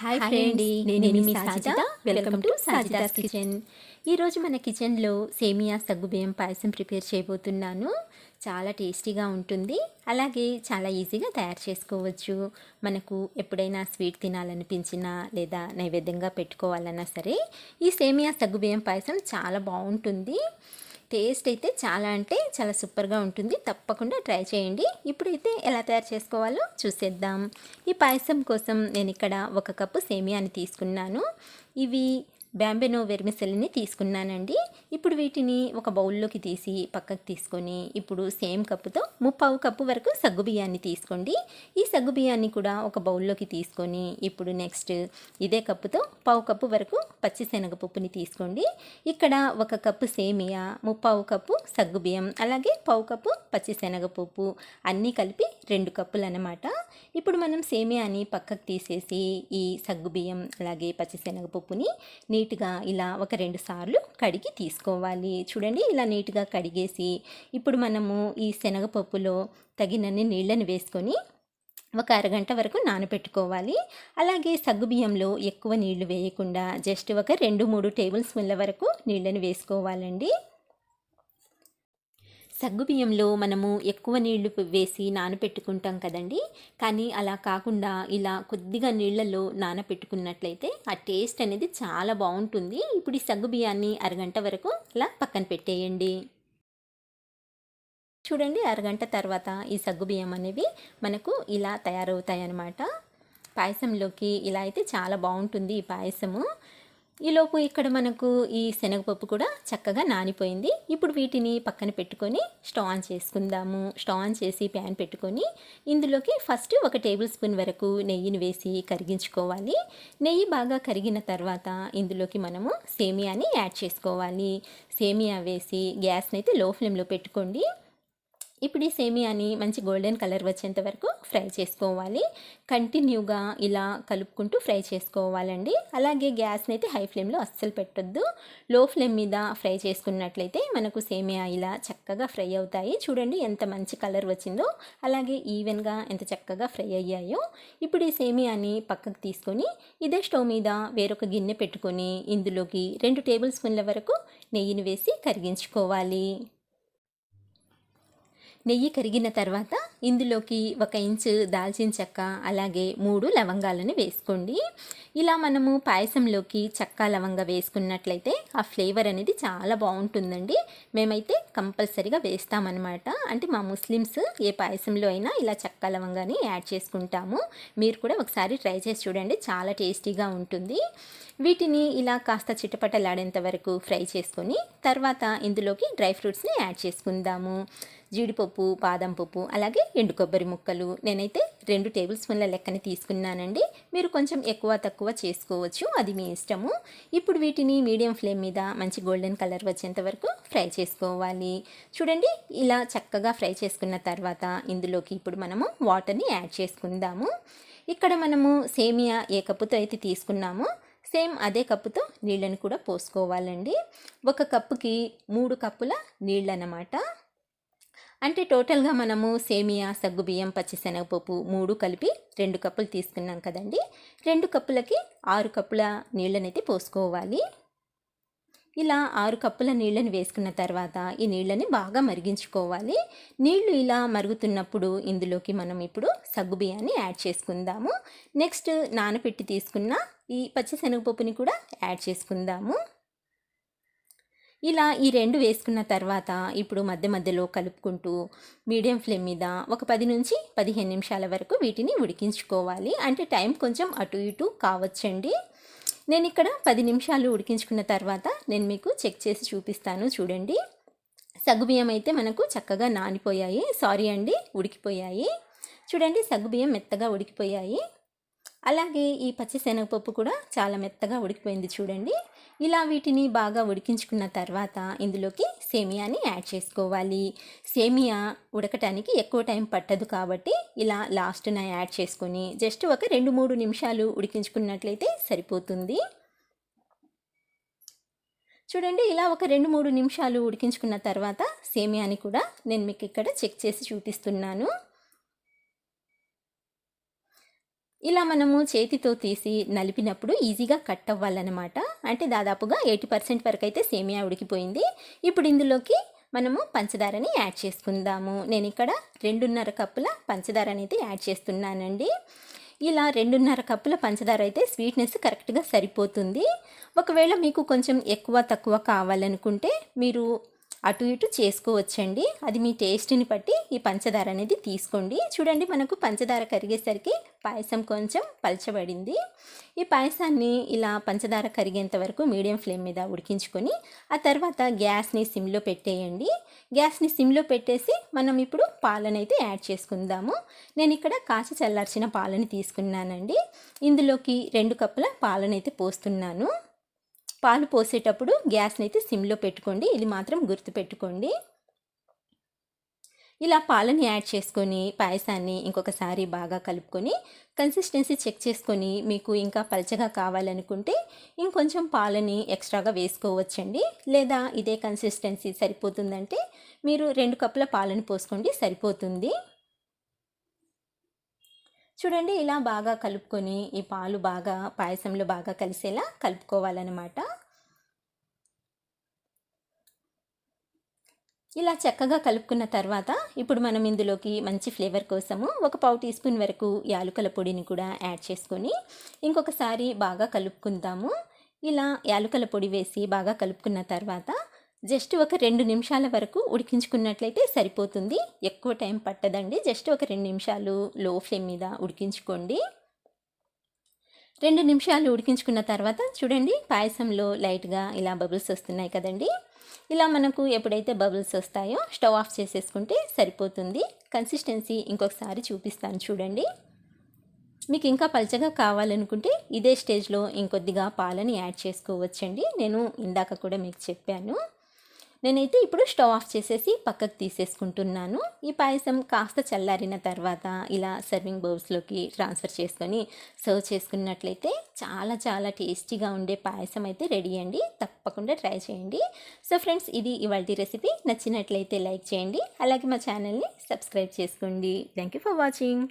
Hi friend నేను మీ Sajida welcome to Sajida's kitchen ఈరోజు మన కిచెన్లో సేమియా సగ్గుబియ్యం పాయసం ప్రిపేర్ చేయబోతున్నాను. చాలా టేస్టీగా ఉంటుంది. అలాగే చాలా ఈజీగా తయారు చేసుకోవచ్చు. మనకు ఎప్పుడైనా స్వీట్ తినాలనిపించినా లేదా నైవేద్యంగా పెట్టుకోవాలన్నా సరే ఈ సేమియా సగ్గుబియ్యం పాయసం చాలా బాగుంటుంది. టేస్ట్ అయితే చాలా అంటే చాలా సూపర్గా ఉంటుంది. తప్పకుండా ట్రై చేయండి. ఇప్పుడైతే ఎలా తయారు చేసుకోవాలో చూసేద్దాం. ఈ పాయసం కోసం నేను ఇక్కడ ఒక కప్పు సేమియాని తీసుకున్నాను. ఇవి బ్యాంబెనో వెర్మిసెల్ని తీసుకున్నానండి. ఇప్పుడు వీటిని ఒక బౌల్లోకి తీసి పక్కకు తీసుకొని ఇప్పుడు సేమ్ కప్పుతో ముప్పావు కప్పు వరకు సగ్గు బియ్యాన్ని తీసుకోండి. ఈ సగ్గు బియ్యాన్ని కూడా ఒక బౌల్లోకి తీసుకొని ఇప్పుడు నెక్స్ట్ ఇదే కప్పుతో పావు కప్పు వరకు పచ్చిశనగపప్పుని తీసుకోండి. ఇక్కడ ఒక కప్పు సేమియా ముప్పావు కప్పు సగ్గు బియ్యం అలాగే పావు కప్పు పచ్చిశనగపప్పు అన్నీ కలిపి రెండు కప్పులు అన్నమాట ఇప్పుడు మనం సేమియాని పక్కకు తీసేసి ఈ సగ్గుబియ్యం అలాగే పచ్చిశనగపప్పుని నీట్గా ఇలా ఒక రెండు సార్లు కడిగి తీసుకోవాలి. చూడండి ఇలా నీట్గా కడిగేసి ఇప్పుడు మనము ఈ శనగపప్పులో తగినన్ని నీళ్ళని వేసుకొని ఒక అరగంట వరకు నానబెట్టుకోవాలి అలాగే సగ్గుబియ్యంలో ఎక్కువ నీళ్ళు వేయకుండా జస్ట్ ఒక రెండు మూడు టేబుల్ స్పూన్ల వరకు నీళ్ళని వేసుకోవాలండి. సగ్గుబియ్యంలో మనము ఎక్కువ నీళ్ళు వేసి నానపెట్టుకుంటాం కదండి. కానీ అలా కాకుండా ఇలా కొద్దిగా నీళ్ళలో నానపెట్టుకున్నట్లయితే ఆ టేస్ట్ అనేది చాలా బాగుంటుంది ఇప్పుడు ఈ సగ్గుబియ్యాన్ని అరగంట వరకు ఇలా పక్కన పెట్టేయండి. చూడండి అరగంట తర్వాత ఈ సగ్గుబియ్యం అనేవి మనకు ఇలా తయారవుతాయి అన్నమాట పాయసంలోకి ఇలా అయితే చాలా బాగుంటుంది ఈ పాయసము. ఈలోపు ఇక్కడ మనకు ఈ శనగపప్పు కూడా చక్కగా నానిపోయింది. ఇప్పుడు వీటిని పక్కన పెట్టుకొని స్టవ్ ఆన్ చేసుకుందాము. స్టవ్ ఆన్ చేసి ప్యాన్ పెట్టుకొని ఇందులోకి ఫస్ట్ ఒక టేబుల్ స్పూన్ వరకు నెయ్యిని వేసి కరిగించుకోవాలి. నెయ్యి బాగా కరిగిన తర్వాత ఇందులోకి మనము సేమియాని యాడ్ చేసుకోవాలి. సేమియా వేసి గ్యాస్ని అయితే లో ఫ్లేమ్లో పెట్టుకోండి. ఇప్పుడు ఈ సేమియాని మంచి గోల్డెన్ కలర్ వచ్చేంత వరకు ఫ్రై చేసుకోవాలి. కంటిన్యూగా ఇలా కలుపుకుంటూ ఫ్రై చేసుకోవాలండి. అలాగే గ్యాస్ని అయితే హై ఫ్లేమ్లో అస్సలు పెట్టొద్దు. లో ఫ్లేమ్ మీద ఫ్రై చేసుకున్నట్లయితే మనకు సేమియా ఇలా చక్కగా ఫ్రై అవుతాయి. చూడండి ఎంత మంచి కలర్ వచ్చిందో. అలాగే ఈవెన్గా ఎంత చక్కగా ఫ్రై అయ్యాయో. ఇప్పుడు ఈ సేమియాని పక్కకు తీసుకొని ఇదే స్టవ్ మీద వేరొక గిన్నె పెట్టుకొని ఇందులోకి రెండు టేబుల్ స్పూన్ల వరకు నెయ్యిని వేసి కరిగించుకోవాలి. నెయ్యి కరిగిన తర్వాత ఇందులోకి ఒక ఇంచు దాల్చిన చెక్క అలాగే మూడు లవంగాలను వేసుకోండి. ఇలా మనము పాయసంలోకి చెక్క లవంగ వేసుకున్నట్లయితే ఆ ఫ్లేవర్ అనేది చాలా బాగుంటుందండి. మేమైతే కంపల్సరీగా వేస్తామన్నమాట. అంటే మా ముస్లిమ్స్ ఏ పాయసంలో అయినా ఇలా చెక్క లవంగాని యాడ్ చేసుకుంటాము. మీరు కూడా ఒకసారి ట్రై చేసి చూడండి చాలా టేస్టీగా ఉంటుంది. వీటిని ఇలా కాస్త చిటపటలాడేంత వరకు ఫ్రై చేసుకొని తర్వాత ఇందులోకి డ్రై ఫ్రూట్స్ని యాడ్ చేసుకుందాము. జీడిపప్పు బాదం పప్పు అలాగే ఎండు కొబ్బరి ముక్కలు. నేనైతే రెండు టేబుల్ స్పూన్ల లెక్కని తీసుకున్నానండి. మీరు కొంచెం ఎక్కువ తక్కువ చేసుకోవచ్చు. అది మీ ఇష్టము. ఇప్పుడు వీటిని మీడియం ఫ్లేమ్ మీద మంచి గోల్డెన్ కలర్ వచ్చేంత వరకు ఫ్రై చేసుకోవాలి. చూడండి ఇలా చక్కగా ఫ్రై చేసుకున్న తర్వాత ఇందులోకి ఇప్పుడు మనము వాటర్ని యాడ్ చేసుకుందాము. ఇక్కడ మనము సేమియా ఏ కప్పుతో అయితే తీసుకున్నామో సేమ్ అదే కప్పుతో నీళ్ళని కూడా పోసుకోవాలండి. ఒక కప్పుకి మూడు కప్పుల నీళ్ళు అన్నమాట అంటే టోటల్గా మనము సేమియా సగ్గుబియ్యం పచ్చిశనగపప్పు మూడు కలిపి రెండు కప్పులు తీసుకున్నాం కదండి. రెండు కప్పులకి ఆరు కప్పుల నీళ్ళనైతే పోసుకోవాలి. ఇలా ఆరు కప్పుల నీళ్ళని వేసుకున్న తర్వాత ఈ నీళ్ళని బాగా మరిగించుకోవాలి. నీళ్ళు ఇలా మరుగుతున్నప్పుడు ఇందులోకి మనం ఇప్పుడు సగ్గుబియ్యాన్ని యాడ్ చేసుకుందాము. నెక్స్ట్ నానపెట్టి తీసుకున్న ఈ పచ్చిశనగపప్పుని కూడా యాడ్ చేసుకుందాము. ఇలా ఈ రెండు వేసుకున్న తర్వాత ఇప్పుడు మధ్య మధ్యలో కలుపుకుంటూ మీడియం ఫ్లేమ్ మీద ఒక పది నుంచి పదిహేను నిమిషాల వరకు వీటిని ఉడికించుకోవాలి. అంటే టైం కొంచెం అటు ఇటు కావచ్చండి. నేను ఇక్కడ పది నిమిషాలు ఉడికించుకున్న తర్వాత నేను మీకు చెక్ చేసి చూపిస్తాను చూడండి. సగ్గుబియ్యం అయితే మనకు చక్కగా నానిపోయాయి. సారీ అండి ఉడికిపోయాయి. చూడండి సగ్గుబియ్యం మెత్తగా ఉడికిపోయాయి. అలాగే ఈ పచ్చి శనగపప్పు కూడా చాలా మెత్తగా ఉడికిపోయింది చూడండి. ఇలా వీటిని బాగా ఉడికించుకున్న తర్వాత ఇందులోకి సేమియాని యాడ్ చేసుకోవాలి. సేమియా ఉడకటానికి ఎక్కువ టైం పట్టదు కాబట్టి ఇలా లాస్ట్న యాడ్ చేసుకొని జస్ట్ ఒక రెండు మూడు నిమిషాలు ఉడికించుకున్నట్లయితే సరిపోతుంది. చూడండి ఇలా ఒక రెండు మూడు నిమిషాలు ఉడికించుకున్న తర్వాత సేమియాని కూడా నేను మీకు ఇక్కడ చెక్ చేసి చూపిస్తున్నాను. ఇలా మనము చేతితో తీసి నలిపినప్పుడు ఈజీగా కట్ అవ్వాలన్నమాట. అంటే దాదాపుగా ఎయిటీ పర్సెంట్ వరకు అయితే సేమియా ఉడికిపోయింది. ఇప్పుడు ఇందులోకి మనము పంచదారని యాడ్ చేసుకుందాము. నేను ఇక్కడ రెండున్నర కప్పుల పంచదార అనేది యాడ్ చేస్తున్నానండి. ఇలా రెండున్నర కప్పుల పంచదార అయితే స్వీట్నెస్ కరెక్ట్గా సరిపోతుంది. ఒకవేళ మీకు కొంచెం ఎక్కువ తక్కువ కావాలనుకుంటే మీరు అటు ఇటు చేసుకోవచ్చండి. అది మీ టేస్ట్ని బట్టి ఈ పంచదార అనేది తీసుకోండి. చూడండి మనకు పంచదార కరిగేసరికి పాయసం కొంచెం పలచబడింది. ఈ పాయసాన్ని ఇలా పంచదార కరిగేంత వరకు మీడియం ఫ్లేమ్ మీద ఉడికించుకొని ఆ తర్వాత గ్యాస్ని సిమ్లో పెట్టేయండి. గ్యాస్ని సిమ్లో పెట్టేసి మనం ఇప్పుడు పాలనైతే యాడ్ చేసుకుందాము. నేను ఇక్కడ కాచి చల్లార్చిన పాలని తీసుకున్నానండి. ఇందులోకి రెండు కప్పుల పాలనైతే పోస్తున్నాను. పాలు పోసేటప్పుడు గ్యాస్ని అయితే సిమ్లో పెట్టుకోండి. ఇది మాత్రం గుర్తుపెట్టుకోండి. ఇలా పాలని యాడ్ చేసుకొని పాయసాన్ని ఇంకొకసారి బాగా కలుపుకొని కన్సిస్టెన్సీ చెక్ చేసుకొని మీకు ఇంకా పలచగా కావాలనుకుంటే ఇంకొంచెం పాలని ఎక్స్ట్రాగా వేసుకోవచ్చండి. లేదా ఇదే కన్సిస్టెన్సీ సరిపోతుందంటే మీరు రెండు కప్పుల పాలను పోసుకోండి సరిపోతుంది. చూడండి ఇలా బాగా కలుపుకొని ఈ పాలు బాగా పాయసంలో బాగా కలిసేలా కలుపుకోవాలన్నమాట. ఇలా చక్కగా కలుపుకున్న తర్వాత ఇప్పుడు మనం ఇందులోకి మంచి ఫ్లేవర్ కోసము ఒక పావు టీ స్పూన్ వరకు యాలుకల పొడిని కూడా యాడ్ చేసుకొని ఇంకొకసారి బాగా కలుపుకుందాము. ఇలా యాలుకల పొడి వేసి బాగా కలుపుకున్న తర్వాత జస్ట్ ఒక రెండు నిమిషాల వరకు ఉడికించుకున్నట్లయితే సరిపోతుంది. ఎక్కువ టైం పట్టదండి. జస్ట్ ఒక రెండు నిమిషాలు లో ఫ్లేమ్ మీద ఉడికించుకోండి. రెండు నిమిషాలు ఉడికించుకున్న తర్వాత చూడండి పాయసంలో లైట్గా ఇలా బబుల్స్ వస్తున్నాయి కదండి. ఇలా మనకు ఎప్పుడైతే బబుల్స్ వస్తాయో స్టవ్ ఆఫ్ చేసేసుకుంటే సరిపోతుంది. కన్సిస్టెన్సీ ఇంకొకసారి చూపిస్తాను చూడండి. మీకు ఇంకా పలచగా కావాలనుకుంటే ఇదే స్టేజ్లో ఇంకొద్దిగా పాలని యాడ్ చేసుకోవచ్చండి. నేను ఇందాక కూడా మీకు చెప్పాను. నేనైతే ఇప్పుడు స్టవ్ ఆఫ్ చేసేసి పక్కకు తీసేసుకుంటున్నాను. ఈ పాయసం కాస్త చల్లారిన తర్వాత ఇలా సర్వింగ్ బౌల్స్లోకి ట్రాన్స్ఫర్ చేసుకొని సర్వ్ చేసుకున్నట్లయితే చాలా చాలా టేస్టీగా ఉండే పాయసం అయితే రెడీ అండి. తప్పకుండా ట్రై చేయండి. సో ఫ్రెండ్స్ ఇది ఇవాళ రెసిపీ. నచ్చినట్లయితే లైక్ చేయండి. అలాగే మా ఛానల్ని సబ్స్క్రైబ్ చేసుకోండి. Thank you for watching.